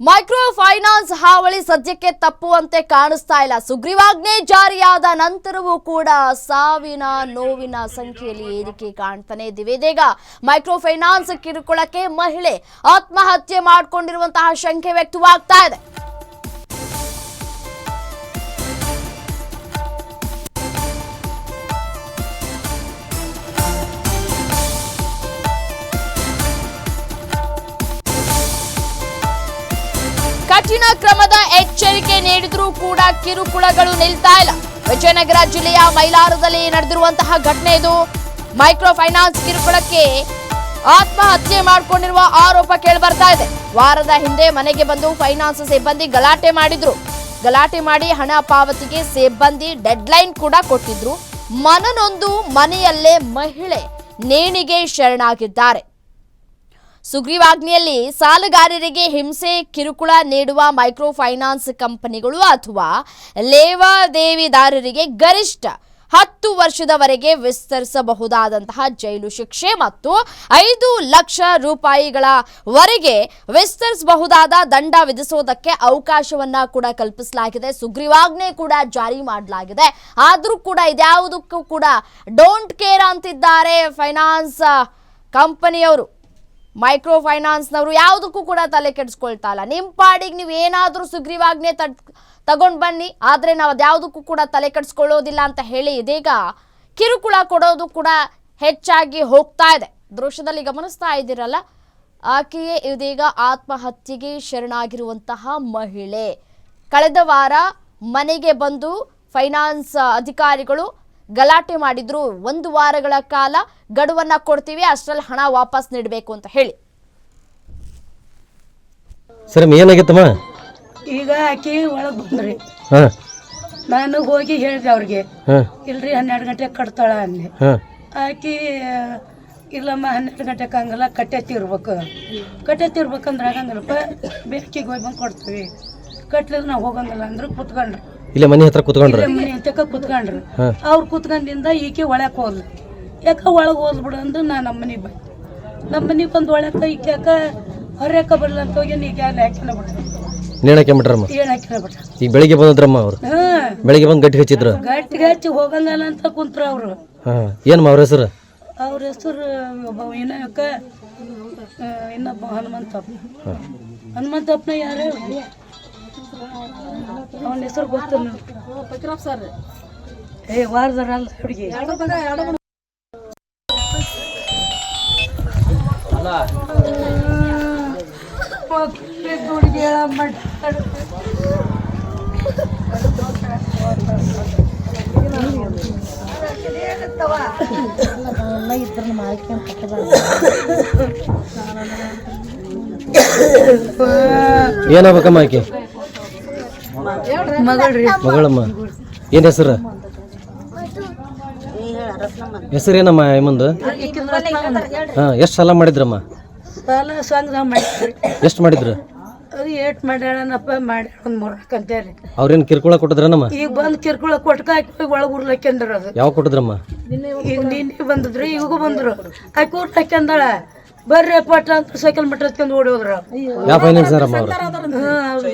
Micro finance ಹಾವಳಿ ಸದ್ಯಕ್ಕೆ ತಪ್ಪುವಂತೆ ಕಾಣಿಸ್ತಾ ಇಲ್ಲ. ಸುಗ್ರೀವಾಜ್ಞೆ ಜಾರಿಯಾದ ನಂತರವೂ ಕೂಡ ಸಾವಿನ ನೋವಿನ ಸಂಖ್ಯೆಯಲ್ಲಿ ಏರಿಕೆ ಕಾಣ್ತಾನೆ ಇದ್ದೀವಿ. ಇದೀಗ ಮೈಕ್ರೋ ಫೈನಾನ್ಸ್ ಕಿರುಕುಳಕ್ಕೆ ಮಹಿಳೆ ಆತ್ಮಹತ್ಯೆ ಮಾಡಿಕೊಂಡಿರುವಂತಹ ಶಂಕೆ ವ್ಯಕ್ತವಾಗ್ತಾ ಇದೆ. ಕಠಿಣ ಕ್ರಮದ ಎಚ್ಚರಿಕೆ ನೀಡಿದ್ರೂ ಕೂಡ ಕಿರುಕುಳಗಳು ನಿಲ್ತಾ ಇಲ್ಲ. ವಿಜಯನಗರ ಜಿಲ್ಲೆಯ ಮೈಲಾರದಲ್ಲಿ ನಡೆದಿರುವಂತಹ ಘಟನೆ ಇದು. ಮೈಕ್ರೋ ಫೈನಾನ್ಸ್ ಕಿರುಕುಳಕ್ಕೆ ಆತ್ಮಹತ್ಯೆ ಮಾಡಿಕೊಂಡಿರುವ ಆರೋಪ ಕೇಳಿ ಬರ್ತಾ ಇದೆ. ವಾರದ ಹಿಂದೆ ಮನೆಗೆ ಬಂದು ಫೈನಾನ್ಸ್ ಸಿಬ್ಬಂದಿ ಗಲಾಟೆ ಮಾಡಿದ್ರು. ಗಲಾಟೆ ಮಾಡಿ ಹಣ ಪಾವತಿಗೆ ಸಿಬ್ಬಂದಿ ಡೆಡ್ಲೈನ್ ಕೂಡ ಕೊಟ್ಟಿದ್ರು. ಮನನೊಂದು ಮನೆಯಲ್ಲೇ ಮಹಿಳೆ, ನೇಣಿಗೆ ಶರಣಾಗಿದ್ದಾರೆ. ಸುಗ್ರೀವಾಜ್ಞೆಯಲ್ಲಿ ಸಾಲಗಾರರಿಗೆ ಹಿಂಸೆ, ಕಿರುಕುಳ ನೀಡುವ ಮೈಕ್ರೋ ಫೈನಾನ್ಸ್ ಕಂಪನಿಗಳು ಅಥವಾ ಲೇವಾದೇವಿದಾರರಿಗೆ ಗರಿಷ್ಠ ಹತ್ತು ವರ್ಷದವರೆಗೆ ವಿಸ್ತರಿಸಬಹುದಾದಂತಹ ಜೈಲು ಶಿಕ್ಷೆ ಮತ್ತು ಐದು ಲಕ್ಷ ರೂಪಾಯಿಗಳವರೆಗೆ ವಿಸ್ತರಿಸಬಹುದಾದ ದಂಡ ವಿಧಿಸೋದಕ್ಕೆ ಅವಕಾಶವನ್ನ ಕೂಡ ಕಲ್ಪಿಸಲಾಗಿದೆ. ಸುಗ್ರೀವಾಜ್ಞೆ ಕೂಡ ಜಾರಿ ಮಾಡಲಾಗಿದೆ. ಆದರೂ ಕೂಡ ಇದ್ಯಾವುದಕ್ಕೂ ಕೂಡ ಡೋಂಟ್ ಕೇರ್ ಅಂತಿದ್ದಾರೆ ಫೈನಾನ್ಸ್ ಕಂಪನಿಯವರು. ಮೈಕ್ರೋ ಫೈನಾನ್ಸ್ನವರು ಯಾವುದಕ್ಕೂ ಕೂಡ ತಲೆ ಕೆಡಿಸ್ಕೊಳ್ತಾ ಇಲ್ಲ. ನಿಮ್ಮ ಪಾಡಿಗೆ ನೀವು ಏನಾದರೂ ಸುಗ್ರೀವಾಜ್ಞೆ ತಡ್, ತಗೊಂಡು ಬನ್ನಿ, ಆದರೆ ನಾವು ಅದ್ಯಾವುದಕ್ಕೂ ಕೂಡ ತಲೆ ಕೆಡಿಸ್ಕೊಳ್ಳೋದಿಲ್ಲ ಅಂತ ಹೇಳಿ ಇದೀಗ ಕಿರುಕುಳ ಕೊಡೋದು ಕೂಡ ಹೆಚ್ಚಾಗಿ ಹೋಗ್ತಾ ಇದೆ. ದೃಶ್ಯದಲ್ಲಿ ಗಮನಿಸ್ತಾ ಇದ್ದೀರಲ್ಲ, ಆಕೆಯೇ ಇದೀಗ ಆತ್ಮಹತ್ಯೆಗೆ ಶರಣಾಗಿರುವಂತಹ ಮಹಿಳೆ. ಕಳೆದ ವಾರ ಮನೆಗೆ ಬಂದು ಫೈನಾನ್ಸ್ ಅಧಿಕಾರಿಗಳು ಗಲಾಟೆ ಮಾಡಿದ್ರು ಒಂದು ವಾರಗಳ ಕಾಲ ಗಡುವನ್ನ ಕೊಡ್ತೀವಿ ಅಷ್ಟರಲ್ಲಿ ಹಣ ವಾಪಸ್ ನೀಡಬೇಕು ಅಂತ ಹೇಳಿ. ಸರ್ ಏನಾಗಿತ್ತಮ್ಮ ಈಗ ಆಕಿ ಒಳಗೆ ಬಂದ್ರಿ. ಹಾಂ. ನಾನು ಹೋಗಿ ಹೇಳಿದೆ ಅವ್ರಿಗೆ ಹಾಂ. ಇಲ್ರಿ ಹನ್ನೆರಡು ಗಂಟೆಗೆ ಕಟ್ತಾಳ ಅಂದೆ. ಹಾಂ. ಆಕಿ ಇಲ್ಲಮ್ಮ ಹನ್ನೆರಡು ಗಂಟೆಗೆ ಹಂಗಲ್ಲ ಕಟ್ಟೆ ತೀರ್ಬೇಕು. ಕಟ್ಟೆ ತೀರ್ಬೇಕಂದ್ರೆ ಆಗಂಗಿಲ್ಲಪ್ಪ ಬೇಕಿಗೆ ಹೋಗಿ ಬಂದು ಕೊಡ್ತೀವಿ. ಕಟ್ಲಿಲ್ಲ ನಾವು ಹೋಗಂಗಿಲ್ಲ ಅಂದ್ರೆ ಕುತ್ಕೊಂಡ್ರು. ಇಲ್ಲೇ ಮನೆ ಹತ್ರ ಕುತ್ಕೊಂಡ್ರ? ಮನೆ ಅಂತಕ ಕುತ್ಕೊಂಡ್ರು. ಅವ್ರು ಕುತ್ಕೊಂಡಿಂದ ಈಕೆ ಒಳಕ್ಕೆ ಹೋದ್ಲು. ಯಾಕ ಒಳಗೆ ಹೋದ್ಬಿಡು ಅಂದ್ರೆ ನಾ ನಮ್ಮ ಮನೆಗೆ ಬಂದೆ. ನಮ್ಮ ಮನೆಗೆ ಬಂದು ಒಳಕ ಈಕೆ ಯಾಕ ಹೊರಕ ಬರಲ್ಲ ಅಂತ ಹೋಗಿ ಈಗ ಹಾಕಿನ ಬಿಟ್ರು ನೇಣಕ್ಕೆ ಬಿಟ್ರಮ್ಮ ಏನು ಹಾಕಿನ ಬಿಟ್ರು ಈಗ ಬೆಳಿಗ್ಗೆ ಬಂದ್ರಮ್ಮ ಅವ್ರು? ಹಾಂ. ಬೆಳಿಗ್ಗೆ ಬಂದು ಗಟ್ಟಿ ಹಚ್ಚಿದ್ರು? ಗಟ್ಟಿಗೆ ಹಚ್ಚಿ ಹೋಗಂಗಲ್ಲ ಅಂತ ಕುಂತ್ರ ಅವರು. ಹಾಂ. ಏನಮ್ಮ ಅವ್ರ ಹೆಸರು? ಅವ್ರ ಹೆಸರು ಒಬ್ಬ ಏನಕ್ಕ ಇನ್ನೊಬ್ಬ ಹನುಮಂತಪ್ಪ. ಹನುಮಂತಪ್ಪನ ಯಾರು? ಅವನ ಹೆಸರು ಗೊತ್ತು ಏ ವಾರದಾರಲ್ಲ ಹುಡುಗಿ. ಹುಡುಗಿ ಏನಾಗಬೇಕಮ್ಮ ಆಕೆ? ಮಗಳಮ್ಮ. ಏನು ಹೆಸರು? ಹೆಸರು ಏನಮ್ಮ ಮುಂದೆ ಹಾಂ ಎಷ್ಟು ಸಾಲ ಮಾಡಿದ್ರಮ್ಮ? ಸಾಲ ಸಂಗ್ರಹ ಮಾಡಿದ್ರಿ ಎಷ್ಟು ಮಾಡಿದ್ರು? ಅದು ಏಟ್ ಮಾಡ್ಯಾಳನಪ್ಪ ಮಾಡಿ ಒಂದು ಮೂರಕ್ಕೆ ಅಂತೇಳಿ. ಅವ್ರೇನು ಕಿರ್ಕುಳ ಕೊಟ್ಟಿದ್ರನಮ್ಮ? ಈಗ ಬಂದು ಕಿರ್ಕುಳ ಕೊಟ್ಕ ಹಾಕಿ ಒಳಗೆ ಉರ್ಲಕ್ಕೆಂದ್ರ ಅದು. ಯಾವ ಕೊಟ್ಟಿದ್ರಮ್ಮ? ಈಗ ನಿನ್ನೆ ಬಂದಿದ್ರು ಈಗೂ ಬಂದ್ರು. ಊಟ ಹಾಕ್ಯಂದಾಳ ಬರ್ರಿ ಪಟ್ಟ ಅಂತ ಸೈಕಲ್ ಮಟ್ಟ ಹತ್ಕೊಂಡು ಓಡಿ ಹೋದ್ರ. ಯಾವ ಹೌದು